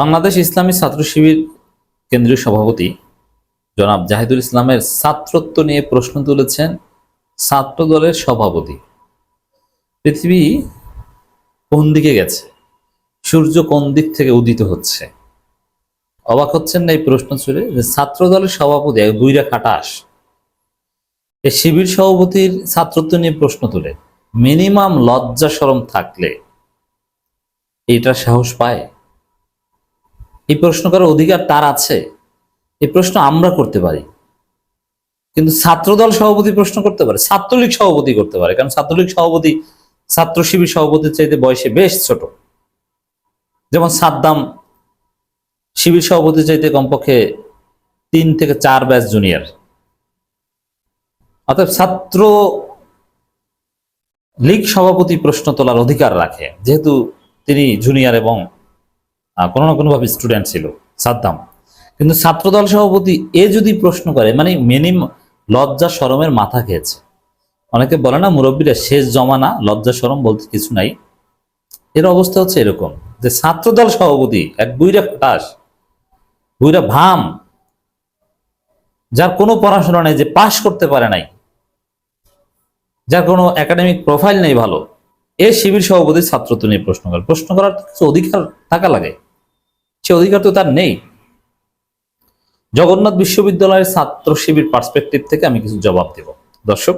বাংলাদেশ ইসলামী ছাত্র শিবির কেন্দ্রীয় সভাপতি জনাব জাহিদুল ইসলামের ছাত্রত্ব নিয়ে প্রশ্ন তুলেছেন ছাত্র দলের সভাপতি। পৃথিবী কোন দিকে গেছে? সূর্য কোন দিক থেকে উদিত হচ্ছে? অবাক হচ্ছেন না এই প্রশ্ন ছুড়ে যে ছাত্র দলের সভাপতি এক বুইরা খাটাস। এই শিবির সভাপতির ছাত্রত্ব নিয়ে প্রশ্ন তুলে, মিনিমাম লজ্জা সরম থাকলে এটা সাহস পায়? এই প্রশ্ন করার অধিকার তার আছে। এই প্রশ্ন আমরা করতে পারি। কিন্তু ছাত্রদল সভাপতি প্রশ্ন করতে পারে, ছাত্রলীগ সভাপতি করতে পারে, কারণ ছাত্রলীগ সভাপতি, ছাত্র শিবির সভাপতির চাইতে বয়সে বেশ ছোট। যেমন সাদ্দাম শিবির সভাপতির চাইতে কমপক্ষে তিন থেকে চার ব্যাচ জুনিয়র। অর্থাৎ ছাত্র লীগ সভাপতি প্রশ্ন তোলার অধিকার রাখে, যেহেতু তিনি জুনিয়র এবং কোনো না কোনোভাবে স্টুডেন্ট ছিল, সাদ্দাম। কিন্তু ছাত্রদল সভাপতি এ যদি প্রশ্ন করে মানে মিনিম লজ্জা শরমের মাথা খেয়েছে। অনেকে বলে না, মুরব্বীরা শেষ জমানা, লজ্জা শরম বলতে কিছু নাই। এর অবস্থা হচ্ছে এরকম, যে ছাত্রদল সভাপতি এক বুইরা খাটাস বুইরা ভাম, যার কোনো পড়াশোনা নেই, যে পাশ করতে পারে নাই, যার কোনো একাডেমিক প্রোফাইল নেই ভালো, এ শিবির সভাপতি ছাত্রত্ব নিয়ে প্রশ্ন করে। প্রশ্ন করার কিছু অধিকার থাকা লাগে। সে অধিকার তো তার নেই। জগন্নাথ বিশ্ববিদ্যালয়ের ছাত্র শিবির পার্সপেক্টিভ থেকে আমি কিছু জবাব দেব। দর্শক,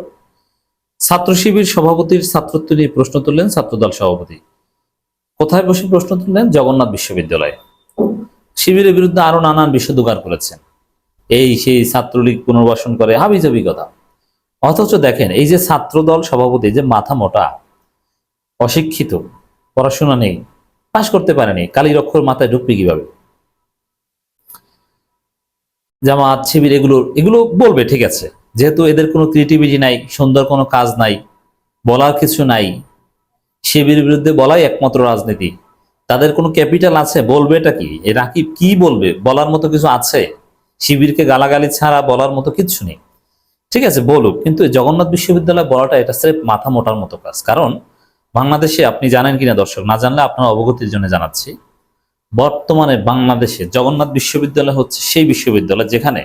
ছাত্র শিবির সভাপতির ছাত্রত্ব নিয়ে প্রশ্ন তুললেন ছাত্রদল সভাপতি। কোথায় বসে প্রশ্ন তুললেন? জগন্নাথ বিশ্ববিদ্যালয়ে। শিবিরের বিরুদ্ধে আরও নানান বিষয় দোকার করেছেন। এই সেই ছাত্রলীগ পুনর্বাসন করে হাবিজাবি কথা। অথচ দেখেন, এই যে ছাত্রদল সভাপতি যে মাথা মোটা, অশিক্ষিত, পড়াশোনা নেই পাশ করতে পারেনি। কালীর অক্ষর মাথায় ঢুকবে কীভাবে? জামাত, শিবির, এগুলো এগুলো বলবে, ঠিক আছে। যেহেতু এদের কোনো ক্রিয়েটিভিটি নাই, সুন্দর কোনো কাজ নাই, বলার কিছু নাই শিবির বিরুদ্ধে বলাই একমাত্র রাজনীতি। তাদের কোনো ক্যাপিটাল আছে? বলবে এটা কি? এ রাকিব কি বলবে? বলার মতো কিছু আছে? শিবিরকে গালাগালি ছাড়া বলার মতো কিছু নেই। ঠিক আছে, বলুক। কিন্তু জগন্নাথ বিশ্ববিদ্যালয় বলাটা এটা স্রেফ মাথা মোটার মতো কাজ। কারণ বাংলাদেশে আপনি জানেন কিনা দর্শক, না জানলে আপনার অবগতির জন্য জানাচ্ছি, বর্তমানে বাংলাদেশে জগন্নাথ বিশ্ববিদ্যালয় হচ্ছে সেই বিশ্ববিদ্যালয় যেখানে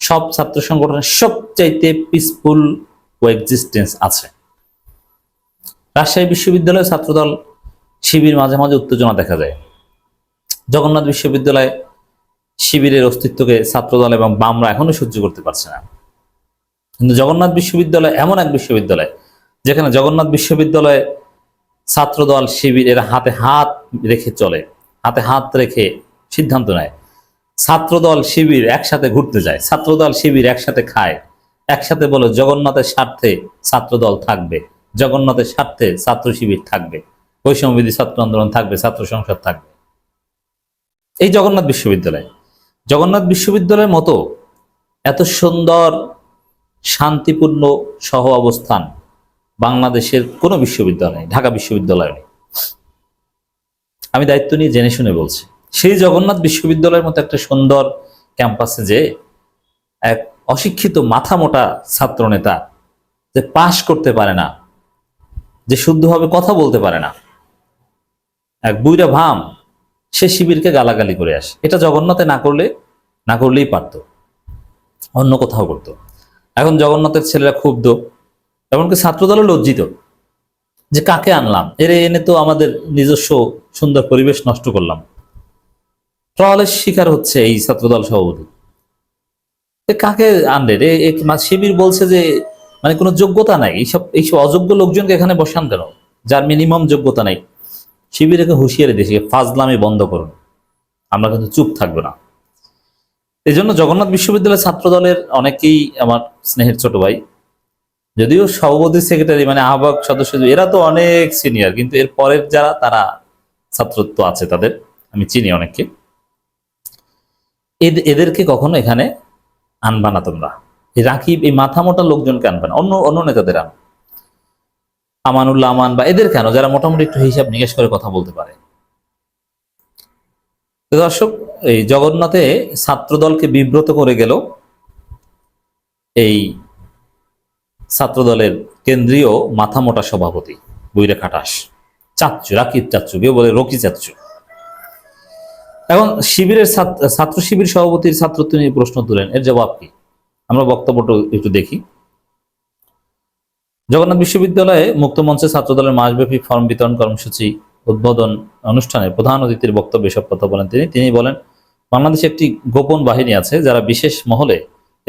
সব ছাত্র সংগঠনের সবচাইতে পিসফুল কোএক্সিস্টেন্স আছে। রাজশাহী বিশ্ববিদ্যালয় ছাত্রদল শিবির মাঝে মাঝে উত্তেজনা দেখা যায়। জগন্নাথ বিশ্ববিদ্যালয় শিবিরের অস্তিত্বকে ছাত্রদল এবং বামরা এখনও সহ্য করতে পারছে না। কিন্তু জগন্নাথ বিশ্ববিদ্যালয় এমন এক বিশ্ববিদ্যালয় যেখানে জগন্নাথ বিশ্ববিদ্যালয়ে ছাত্রদল শিবির এরা হাতে হাত রেখে চলে, হাতে হাত রেখে সিদ্ধান্ত নেয়। ছাত্রদল শিবির একসাথে ঘুরতে যায়, ছাত্রদল শিবির একসাথে খায়, একসাথে বলে জগন্নাথের স্বার্থে ছাত্রদল থাকবে, জগন্নাথের স্বার্থে ছাত্র শিবির থাকবে, বৈষম্যবিধি ছাত্র আন্দোলন থাকবে, ছাত্র সংসদ থাকবে। এই জগন্নাথ বিশ্ববিদ্যালয়, জগন্নাথ বিশ্ববিদ্যালয়ের মতো এত সুন্দর, শান্তিপূর্ণ সহ অবস্থান বাংলাদেশের কোনো বিশ্ববিদ্যালয় ঢাকা বিশ্ববিদ্যালয় নেই। আমি দায়িত্ব নিয়ে জেনে শুনে বলছি, সেই জগন্নাথ বিশ্ববিদ্যালয়ের মতো একটা সুন্দর ক্যাম্পাসে যে এক অশিক্ষিত মাথা মোটা ছাত্র নেতা যে পাশ করতে পারে না, যে শুদ্ধভাবে কথা বলতে পারে না, এক বুইরা ভাম, সে শিবিরকে গালাগালি করে আসে। এটা জগন্নাথে না করলে, না করলেই পারত, অন্য কোথাও করতো। এখন জগন্নাথের ছেলেরা ক্ষুব্ধ এমনকি ছাত্রদলও লজ্জিত যে কাকে আনলাম? এর এনে তো আমাদের নিজস্ব সুন্দর পরিবেশ নষ্ট করলাম। ট্রলের শিকার হচ্ছে এই ছাত্রদল সভাপতি। কাকে আনলে রে? শিবির বলছে যে মানে কোনো যোগ্যতা নাই। এইসব এইসব অযোগ্য লোকজনকে এখানে বসান কেন? যার মিনিমাম যোগ্যতা নাই। শিবির একে হুঁশিয়ারি দিয়েছে ফাজলামি বন্ধ করুন। আমরা কিন্তু চুপ থাকব না। এই জন্য জগন্নাথ বিশ্ববিদ্যালয়ের ছাত্র দলের অনেকেই আমার স্নেহের ছোট ভাই যদিও সভাপতি সেক্রেটারি মানে আহ্বায়ক সদস্য, এরা তো অনেক সিনিয়র কিন্তু এর পরের যারা, তারা ছাত্রত্ব আছে তাদের, আমি চিনি অনেককে। এদ- এদেরকে কখনো এখানে আনবা না তোমরা। এই রাকিব, এই মাথা মোটা লোকজনকে আনবে না, অন্য অন্য নেতাদের আন। আমানুল্লাহ আমান বা এদের কেন? যারা মোটামুটি একটু হিসাব নিকেশ করে কথা বলতে পারে। দর্শক, এই জগন্নাথে ছাত্রদলকে বিব্রত করে গেল এই ছাত্রদলের কেন্দ্রীয় মাথামোটা সভাপতি বৈরে খাটাস চাচ্চু, রাকিব চাচ্চু কেউ বলে রকি চাচ্চু। এখন শিবিরের ছাত্র শিবির সভাপতির ছাত্রত্ব নিয়ে প্রশ্ন তুলেন, এর জবাব কি? আমরা বক্তব্যটা একটু দেখি। জগন্নাথ বিশ্ববিদ্যালয়ে মুক্ত মঞ্চে ছাত্রদলের মাসব্যাপী ফর্ম বিতরণ কর্মসূচি উদ্বোধন অনুষ্ঠানে প্রধান অতিথির বক্তব্যে এসব কথা বলেন তিনি। তিনি বলেন, বাংলাদেশে একটি গোপন বাহিনী আছে যারা বিশেষ মহলে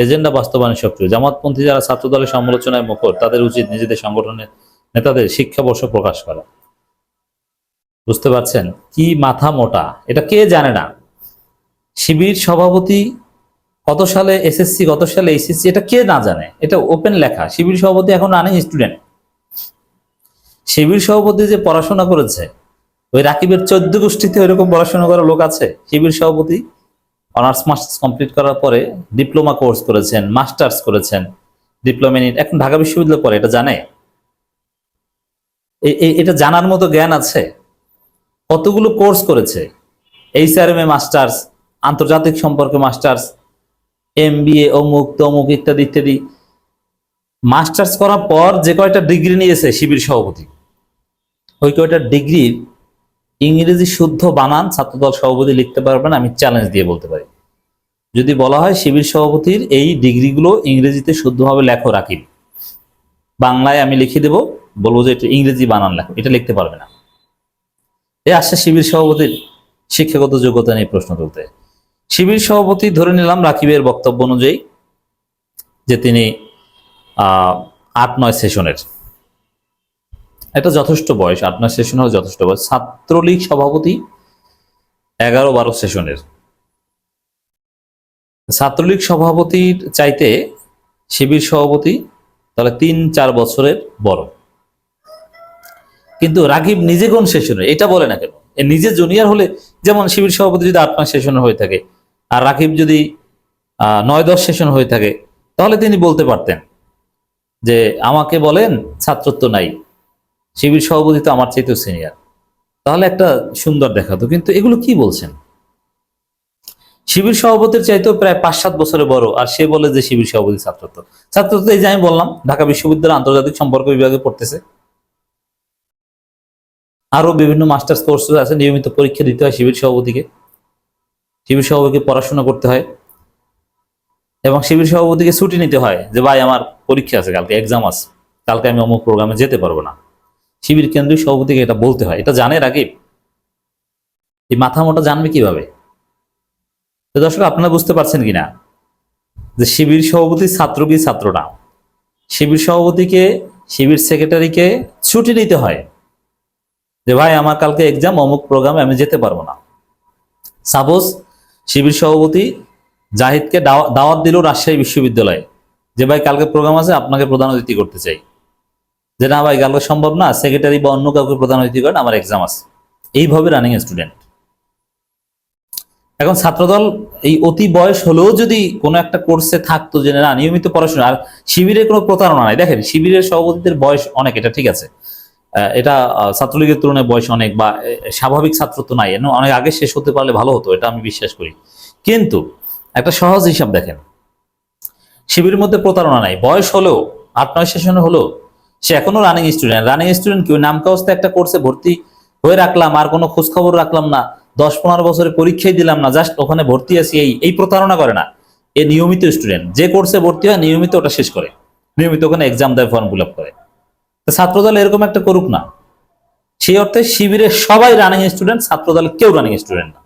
এজেন্ডা বাস্তবায়নে সক্রিয়। জামাতপন্থী যারা ছাত্রদলের সমালোচনায় মুখর, তাদের উচিত নিজেদের সংগঠনের নেতাদের শিক্ষাবর্ষ প্রকাশ করা। বুঝতে পারছেন? কি মাথা মোটা? এটা কে জানে না? শিবির সভাপতি কত সালে এসএসসি কত সালে এইচএসসি এটা কে না জানে? এটা ওপেন লেখা। শিবির সভাপতি এখন রানিং স্টুডেন্ট শিবির সভাপতি যে পড়াশোনা করেছে, ওই রাকিবের চোদ্দ গোষ্ঠীতে ওইরকম পড়াশোনা করা লোক আছে? শিবির সভাপতি অনার্স মাস্টার্স কমপ্লিট করার পরে ডিপ্লোমা কোর্স করেছেন, মাস্টার্স করেছেন। ডিপ্লোমা ইন এখন ঢাকা বিশ্ববিদ্যালয় পরে এটা জানে? এটা জানার মতো জ্ঞান আছে? কতগুলো কোর্স করেছে? এইচআরএম এ মাস্টার্স, আন্তর্জাতিক সম্পর্কে মাস্টার্স এম বি এ অমুক, তমুক ইত্যাদি ইত্যাদি। মাস্টার্স করার পর যে কয়টা ডিগ্রি নিয়েছে শিবির সভাপতি? ওই কয়টা ডিগ্রির ইংরেজি শুদ্ধ বানান ছাত্রদল সভাপতি লিখতে পারবেন, আমি চ্যালেঞ্জ দিয়ে বলতে পারি। যদি বলা হয় শিবির সভাপতির এই ডিগ্রিগুলো ইংরেজিতে শুদ্ধভাবে লেখো রাখিব বাংলায় আমি লিখে দেব, বলব যে এটা ইংরেজি বানান লেখো, এটা লিখতে পারবে না। এ আসছে শিবির সভাপতির শিক্ষাগত যোগ্যতা নিয়ে প্রশ্ন তুলতে। শিবির সভাপতি ধরে নিলাম রাকিবের বক্তব্য অনুযায়ী যে তিনি আট নয় সেশনের এটা যথেষ্ট বয়স আট সেশন সেশনের যথেষ্ট বয়স। ছাত্রলীগ সভাপতি এগারো বারো সেশনের ছাত্রলীগ সভাপতির চাইতে শিবির সভাপতি তাহলে তিন চার বছরের বড়। কিন্তু রাকিব নিজে কোন সেশনের এটা বলে না কেন? নিজে জুনিয়র হলে যেমন শিবির সভাপতি যদি আট নয় সেশনে হয়ে থাকে, আর রাকিব যদি নয় দশ সেশন হয়ে থাকে, তাহলে তিনি বলতে পারতেন যে আমাকে বলেন ছাত্রত্ব নাই। শিবির সভাপতি তো আমার চাইতেও সিনিয়র তাহলে একটা সুন্দর দেখাতো, কিন্তু এগুলো কি বলছেন? শিবির সভাপতির চাইতেও প্রায় পাঁচ সাত বছরে বড়, আর সে বলে যে শিবির সভাপতি ছাত্রত্ব। ছাত্রত্ব এই যে আমি বললাম, ঢাকা বিশ্ববিদ্যালয় আন্তর্জাতিক সম্পর্ক বিভাগে পড়তেছে। আরও বিভিন্ন মাস্টার্স কোর্স আছে, নিয়মিত পরীক্ষা দিতে হয় শিবির সভাপতিকে। শিবির সভাপতিকে পড়াশোনা করতে হয়। এবং শিবির সভাপতিকে ছুটি নিতে হয় যে, ভাই, আমার পরীক্ষা আছে কালকে এক্সাম আছে। কালকে আমি অমুক প্রোগ্রামে যেতে পারব না। শিবির কেন্দ্রীয় সভাপতিকে এটা বলতে হয়। এটা জানে রাকিব। এই মাথা মোটা জানবে কীভাবে? তো দর্শক, আপনারা বুঝতে পারছেন কিনা? যে শিবির সভাপতি ছাত্র কি ছাত্র না? শিবির সভাপতিকে, শিবির সেক্রেটারিকে ছুটি নিতে হয়। যে ভাই, আমার কালকে এক্সাম অমুক প্রোগ্রামে আমি যেতে পারব না। সাপোজ শিবির সভাপতি জাহিদকে দাওয়া- দাওয়াত দিল রাজশাহী বিশ্ববিদ্যালয়ে। যে ভাই, কালকে প্রোগ্রাম আছে, আপনাকে প্রধান অতিথি করতে চাই। যে না ভাই কালকে সম্ভব না সেক্রেটারি বা অন্য কাউকে প্রধান অতিথি করেন আমার এক্সাম আছে। এইভাবে রানিং স্টুডেন্ট এখন ছাত্রদল, এই অতি বয়স হলেও যদি কোনো একটা কোর্সে থাকতো যে না, নিয়মিত পড়াশোনা, আর শিবিরের কোনো প্রতারণা নাই। দেখেন, শিবিরের সভাপতিদের বয়স অনেক, এটা ঠিক আছে। এটা ছাত্রলীগের তুলনায় বয়স অনেক বা স্বাভাবিক ছাত্র তো নাই অনেক আগে শেষ হতে পারলে ভালো হতো, এটা আমি বিশ্বাস করি। কিন্তু, একটা সহজ হিসাব দেখেন। শিবিরের মধ্যে প্রতারণা নাই। বয়স হলেও, আট, নয় সেশনে হলেও সে এখনও রানিং স্টুডেন্ট রানিং স্টুডেন্ট কি নাম কাগজতে একটা কোর্সে ভর্তি হয়ে রাখলাম, আর কোনো খোঁজ খবর রাখলাম না। দশ পনেরো বছরে পরীক্ষাই দিলাম না জাস্ট ওখানে ভর্তি আছি, এই এই প্রতারণা করে না। এ নিয়মিত স্টুডেন্ট যে কোর্সে ভর্তি হয়, নিয়মিত ওটা শেষ করে। নিয়মিত ওখানে এক্সাম দেয় ফর্ম ফিল আপ করে। ছাত্রদল এরকম একটা করুক না। সেই অর্থে শিবিরের সবাই রানিং স্টুডেন্ট ছাত্রদল কেউ রানিং স্টুডেন্ট না।